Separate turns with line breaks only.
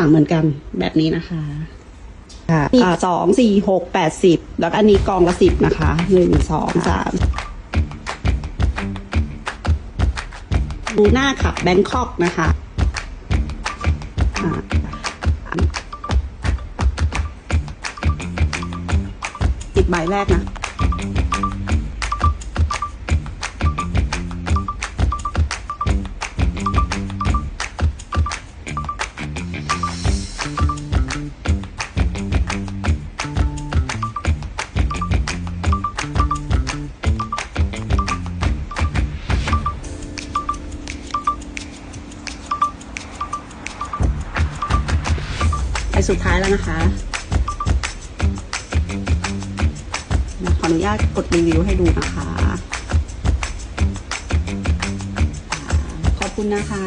ต่างเหมือนกันแบบนี้นะคะ
ค่ะ
อ่าสองสี่หกแปดสิบแล้วก็อันนี้กองละสิบนะคะหนึ่งสองสามดูหน้าขับแบงคอกนะคะอ่าสิบใบแรกนะ ไปสุดท้ายแล้วนะคะขออนุญาตกดรีวิวให้ดูนะคะ ขอบคุณนะคะ